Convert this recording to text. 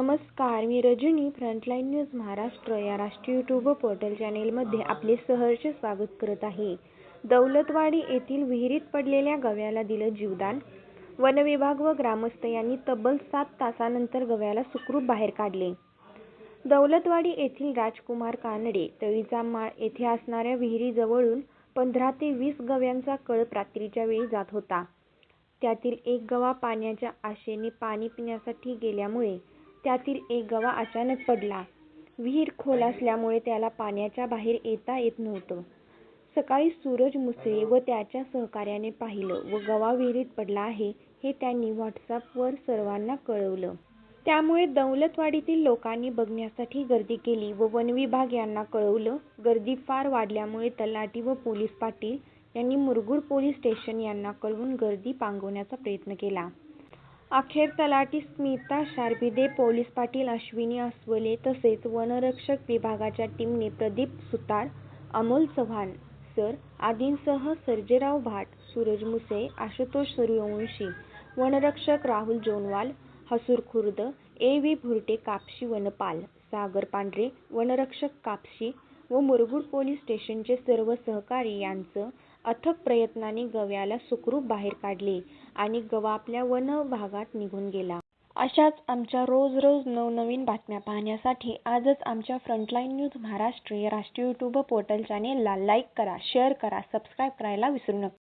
नमस्कार मी Rajani frontline news Maharashtra या राष्ट्रीय यूट्यूब पोर्टल चॅनेलमध्ये आपले सहर्ष स्वागत करत आहे. दौलतवाडी येथील विहिरीत पडलेल्या गव्याला दिलं जीवदान. वनविभाग व ग्रामस्थ यांनी तब्बल सात तासानंतर गव्याला सुखरूप बाहेर काढले. दौलतवाडी येथील राजकुमार कानडे तळीचा माळ येथे असणाऱ्या विहिरीजवळून पंधरा ते वीस गव्यांचा कळप रात्रीच्या वेळी जात होता. त्यातील एक गवा पाण्याच्या आशेने पाणी पिण्यासाठी गेल्यामुळे त्यातील एक गवा अचानक पडला. विहीर खोल असल्यामुळे त्याला पाण्याच्या बाहेर येता येत नव्हतं. सकाळी सूरज मुसळे व त्याच्या सहकाऱ्याने पाहिलं व गवा विहिरीत पडला आहे हे त्यांनी व्हॉट्सअॅपवर सर्वांना कळवलं. त्यामुळे दौलतवाडीतील लोकांनी बघण्यासाठी गर्दी केली व वनविभाग यांना कळवलं. गर्दी फार वाढल्यामुळे तलाठी व पोलीस पाटील यांनी मुरगुड पोलीस स्टेशन यांना कळवून गर्दी पांगवण्याचा प्रयत्न केला. अखेर तलाठी स्मिता शारभिदे, पोलीस पाटील अश्विनी अस्वले तसेच वनरक्षक विभागाच्या टीमने प्रदीप सुतार, अमोल चव्हाण सर आदींसह सर्जेराव भाट, सूरज मुसे आशुतोष सूर्यवंशी, वनरक्षक राहुल जोनवाल, हसूर खुर्द, ए. व्ही. भुरटे कापशी वनपाल, सागर पांढरे, वनरक्षक कापशी व मुरगुड पोलीस स्टेशनचे सर्व सहकारी यांचं अथक प्रयत्नांनी गव्याला सुखरूप बाहेर काढले आणि गवा आपल्या वन भागात निघून गेला. अशाच आमच्या रोज रोज नवनवीन बातम्या पाहण्यासाठी आजच आमच्या फ्रंटलाईन न्यूज महाराष्ट्र या राष्ट्रीय यूट्यूब पोर्टल चॅनेलला लाईक करा, शेअर करा, सबस्क्राईब करायला विसरू नका.